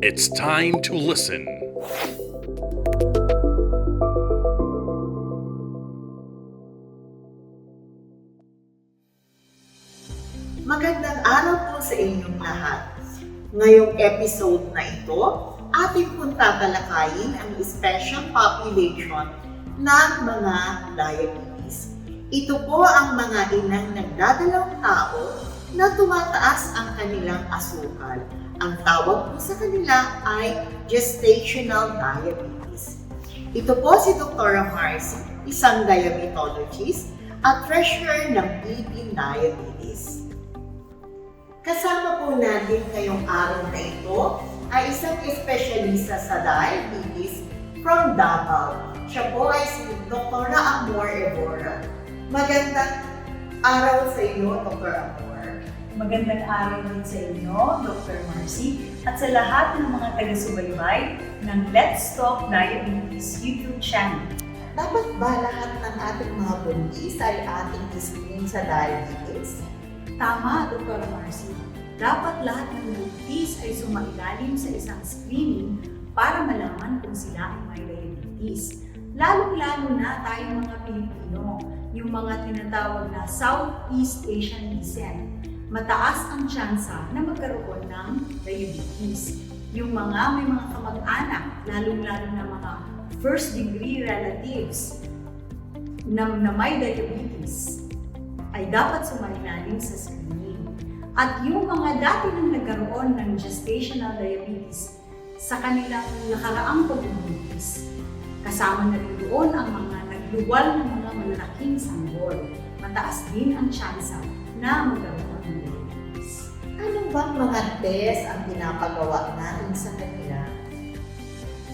It's time to listen. Magandang araw po sa inyong lahat. Ngayong episode na ito, ating pong tatalakayin ang special population ng mga diabetes. Ito po ang mga inang nagdadalawang tao na tumataas ang kanilang asukal. Ang tawag po sa kanila ay gestational diabetes. Ito po si Dr. Marcy, isang diabetologist at treasurer ng Philippine Diabetes. Kasama po natin ngayong araw na ito ay isang espesyalista sa diabetes from Davao. Siya po ay si Dr. Amor Evora. Magandang araw sa iyo, Dr. Amor. Magandang araw din sa inyo, Dr. Marcy, at sa lahat ng mga taga-subaybay ng Let's Talk Diabetes YouTube channel. Dapat ba lahat ng ating mga buntis ay ating screen sa diabetes? Tama, Dr. Marcy. Dapat lahat ng buntis ay sumailalim sa isang screening para malaman kung sila ay may diabetes. Lalong-lalo na tayong mga Pilipino, yung mga tinatawag na Southeast Asian descent. Mataas ang tsansa na magkaroon ng diabetes. Yung mga may mga kamag-anak, lalong-lalo na mga first degree relatives na, na may diabetes ay dapat sumailalim sa screening. At yung mga dati nang nagkaroon ng gestational diabetes sa kanilang nakaraang pagbubuntis, kasama na rin doon ang mga nagluwal ng mga malalaking sanggol. Mataas din ang tsansa na magkaroon diabetes. Ano bang mga test ang pinapagawa natin sa kanila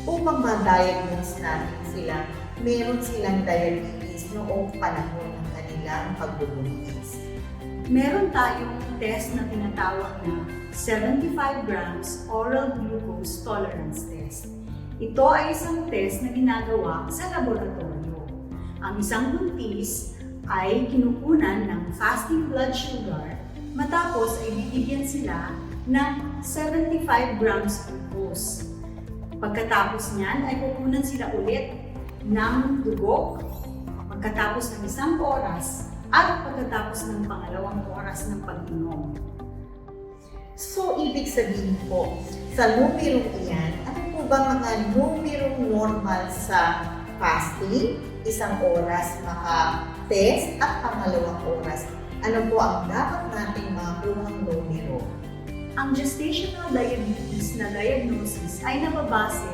upang ma-diagnose natin sila meron silang diabetes noong panahon ng kanilang pagbubuntis? Meron tayong test na tinatawag na 75 grams oral glucose tolerance test. Ito ay isang test na ginagawa sa laboratorio. Ang isang buntis ay kinukunan ng fasting blood sugar matapos ay bibigyan sila ng 75 grams glucose. Pagkatapos niyan ay kukunan sila ulit ng dugo pagkatapos ng isang oras at pagkatapos ng pangalawang oras ng pag-inom. So, ibig sabihin po, sa numerong iyan, ano po ba mga numerong normal sa fasting, isang oras maka-test at pangalawang oras? Ano po ang dapat nating makuhang numero? Ang gestational diabetes na diagnosis ay nababase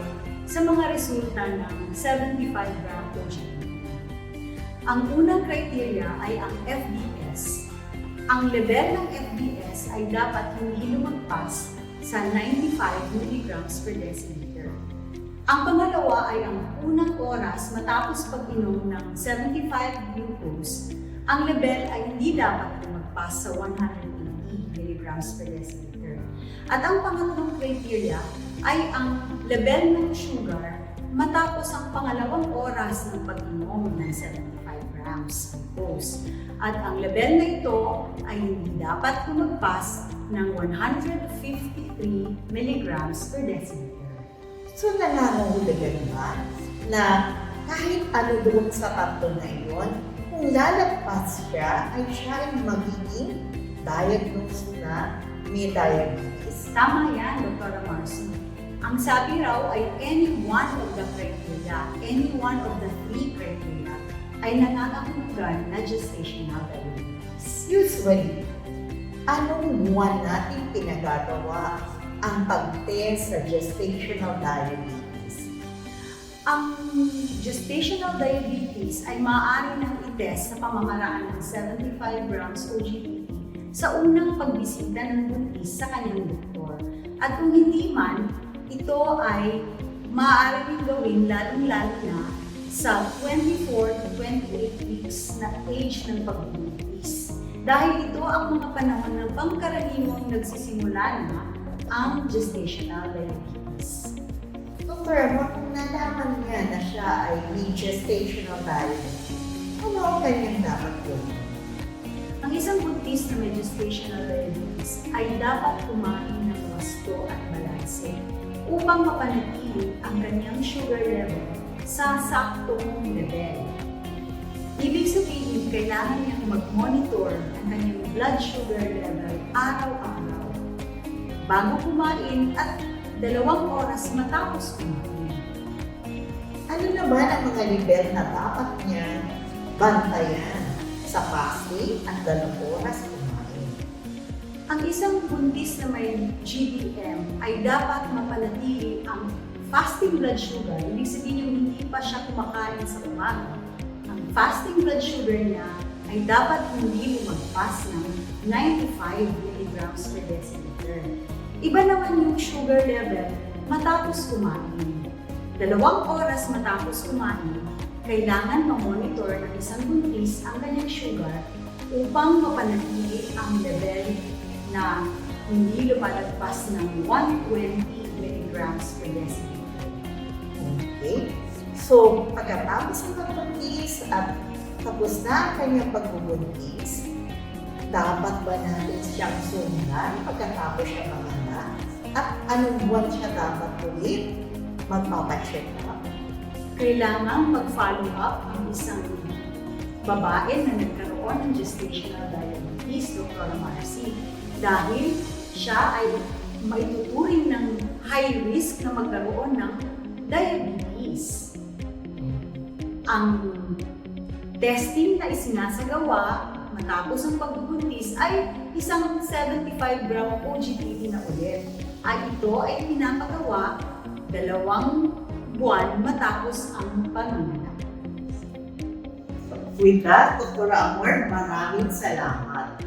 sa mga resulta ng 75 gram OGTT. Ang unang criteria ay ang FBS. Ang level ng FBS ay dapat hindi lumagpas sa 95 mg per deciliter. Ang pangalawa ay ang unang oras matapos pag-inom ng 75 glucose, ang level ay hindi dapat lumagpas sa 180 mg per deciliter. At ang pangatlong criteria ay ang level ng sugar matapos ang pangalawang oras ng pag-inom ng 75 grams glucose. At ang level na ito ay hindi dapat lumagpas ng 153 mg per deciliter. So, nangangahulugan ba na kahit ano doon sa tatlo na iyon, kung lalagpas siya, ay siya ay magiging diagnosed na may diabetes? Tama yan, Dr. Marcy. Ang sabi raw ay any one of the criteria, any one of the three criteria ay nangangahulugan na gestational diabetes. Usually, anong buwan natin pinagagawa ang pag-test sa gestational diabetes? Ang gestational diabetes ay maaari nang itest sa pamamaraan ng 75 grams OGTT sa unang pagbisita ng buntis sa kanyang doktor. At kung hindi man, ito ay maaari rin gawin lalong-lalo na sa 24 to 28 weeks na age ng pagbubuntis. Dahil ito ang mga panahon ng pangkaraniwang nagsisimula na ang gestational diabetes. Amor, kung nalaman niya na siya ay may gestational diabetes, ano ang kanyang dapat gawin? Ang isang buntis na may gestational diabetes ay dapat kumain ng wasto at balanse upang mapanatili ang kanyang sugar level sa saktong level. Ibig sabihin, kailangan niyang mag-monitor ang kanyang blood sugar level araw-araw bago kumain at dalawang oras matapos kumain. Ano naman ang mga level na dapat niya bantayan sa fasting at dalawang oras kumain? Ang isang buntis na may GDM ay dapat mapanatili ang fasting blood sugar. Ibig sabihin yung hindi pa siya kumakain sa umaga. Ang fasting blood sugar niya ay dapat hindi lumagpas ng 95 mg per deciliter. Iba naman yung sugar level matapos kumain. Dalawang oras matapos kumain, kailangan ma-monitor ng isang buntis ang kanyang sugar upang mapanatili ang level na hindi lumalagpas ng 120 mg per deciliter. Okay? So, pagkatapos ng pagbuntis at tapos na ang kanyang pagbubuntis, dapat ba natin siyang sundan pagkatapos siya manganak? At anong buwan siya dapat ulit magpapacheck up? Kailangang mag-follow up ang isang babae na nagkaroon ng gestational diabetes, Dr. Marcy, dahil siya ay maituturing ng high risk na magkaroon ng diabetes. Ang testing na isinasagawa matapos ang pagbubuntis ay isang 75 gram OGTT na ulit. At ito ay pinapagawa dalawang buwan matapos ang panganganak. With that, Dr. Amor, maraming salamat.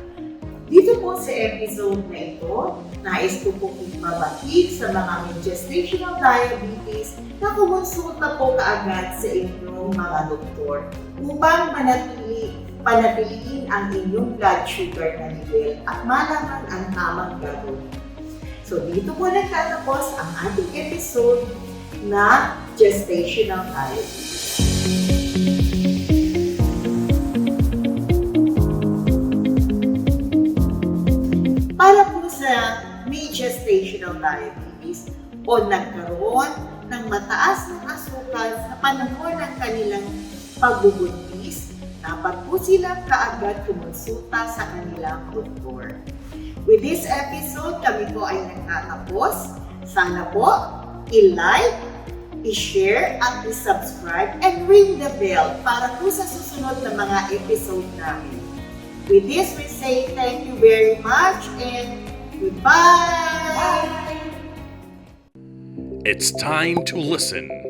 Dito po sa episode na ito, nais ko po ipabatid sa mga may gestational diabetes na kumonsulta po kaagad sa inyong mga doktor upang manatili, panatiliin ang inyong blood sugar na level at malaman ang tamang gagawin. So dito po nagtatapos ang ating episode na gestational diabetes. para po sa may gestational diabetes o nagkaroon ng mataas ng asukal sa panahon ng kanilang pagbubuntis, dapat po silang kaagad kumonsulta sa kanilang doktor. With this episode, kami po ay nagtatapos. Sana po, i-like, i-share, at i-subscribe, and ring the bell para po sa susunod na mga episode namin. With this, we say thank you very much and goodbye! It's time to listen.